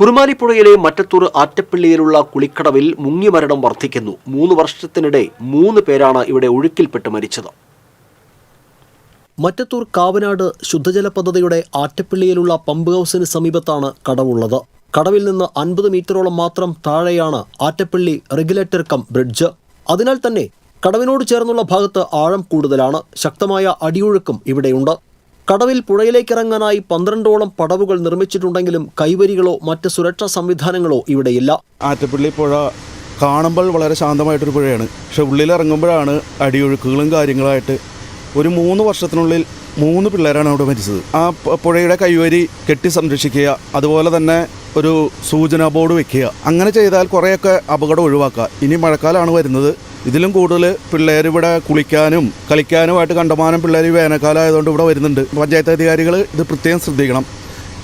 കുറുമാലിപ്പുഴയിലെ മറ്റത്തൂർ ആറ്റപ്പള്ളിയിലുള്ള കുളിക്കടവിൽ മുങ്ങിമരണം വർദ്ധിക്കുന്നു. മൂന്ന് വർഷത്തിനിടെ മൂന്ന് പേരാണ് ഇവിടെ ഒഴുക്കിൽപ്പെട്ട് മരിച്ചത്. മറ്റത്തൂർ കാവനാട് ശുദ്ധജല പദ്ധതിയുടെ ആറ്റപ്പള്ളിയിലുള്ള പമ്പ് ഹൗസിന് സമീപത്താണ് കടവുള്ളത്. കടവിൽ നിന്ന് അൻപത് മീറ്ററോളം മാത്രം താഴെയാണ് ആറ്റപ്പള്ളി റെഗുലേറ്റർ കം ബ്രിഡ്ജ്. അതിനാൽ തന്നെ കടവിനോട് ചേർന്നുള്ള ഭാഗത്ത് ആഴം കൂടുതലാണ്. ശക്തമായ അടിയൊഴുക്കും ഇവിടെയുണ്ട്. കടവിൽ പുഴയിലേക്കിറങ്ങാനായി പന്ത്രണ്ടോളം പടവുകൾ നിർമ്മിച്ചിട്ടുണ്ടെങ്കിലും കൈവരികളോ മറ്റ് സുരക്ഷാ സംവിധാനങ്ങളോ ഇവിടെയില്ല. ആറ്റപ്പള്ളി പുഴ കാണുമ്പോൾ വളരെ ശാന്തമായിട്ടൊരു പുഴയാണ്. പക്ഷെ ഉള്ളിലിറങ്ങുമ്പോഴാണ് അടിയൊഴുക്കുകളും കാര്യങ്ങളായിട്ട് ഒരു മൂന്ന് വർഷത്തിനുള്ളിൽ മൂന്ന് പിള്ളേരാണ് അവിടെ മരിച്ചത്. ആ പുഴയുടെ കൈവരി കെട്ടി സംരക്ഷിക്കുക അതുപോലെ തന്നെ ഒരു സൂചനാ ബോർഡ് വെക്കുക. അങ്ങനെ ചെയ്താൽ കുറേയൊക്കെ അപകടം ഒഴിവാക്കുക ഇനി മഴക്കാലമാണ് വരുന്നത്. ഇതിലും കൂടുതൽ പിള്ളേർ ഇവിടെ കുളിക്കാനും കളിക്കാനുമായിട്ട് കണ്ടമാനം പിള്ളേർ വേനൽക്കാലം ആയതുകൊണ്ട് ഇവിടെ വരുന്നുണ്ട്. പഞ്ചായത്ത് അധികാരികൾ ഇത് പ്രത്യേകം ശ്രദ്ധിക്കണം.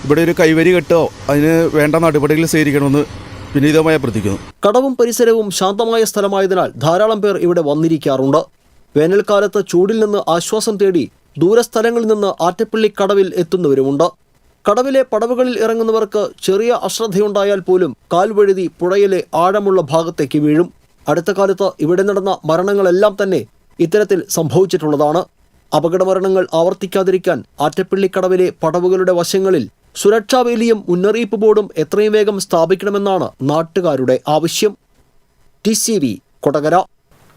ഇവിടെ ഒരു കൈവരി കെട്ടോ അതിന് വേണ്ട നടപടികൾ സ്വീകരിക്കണമെന്ന് വിനീതമായി അഭ്യർത്ഥിക്കുന്നു. കടവും പരിസരവും ശാന്തമായ സ്ഥലമായതിനാൽ ധാരാളം പേർ ഇവിടെ വന്നിരിക്കാറുണ്ട്. വേനൽക്കാലത്ത് ചൂടിൽ നിന്ന് ആശ്വാസം തേടി ദൂരസ്ഥലങ്ങളിൽ നിന്ന് ആറ്റപ്പള്ളി കടവിൽ എത്തുന്നവരുമുണ്ട്. കടവിലെ പടവുകളിൽ ഇറങ്ങുന്നവർക്ക് ചെറിയ അശ്രദ്ധയുണ്ടായാൽ പോലും കാൽവഴുതി പുഴയിലെ ആഴമുള്ള ഭാഗത്തേക്ക് വീഴും. അടുത്ത കാലത്ത് ഇവിടെ നടന്ന മരണങ്ങളെല്ലാം തന്നെ ഇത്തരത്തിൽ സംഭവിച്ചിട്ടുള്ളതാണ്. അപകടമരണങ്ങൾ ആവർത്തിക്കാതിരിക്കാൻ ആറ്റപ്പള്ളിക്കടവിലെ പടവുകളുടെ വശങ്ങളിൽ സുരക്ഷാ വേലിയും മുന്നറിയിപ്പ് ബോർഡും എത്രയും വേഗം സ്ഥാപിക്കണമെന്നാണ് നാട്ടുകാരുടെ ആവശ്യം. T C V Kodakara.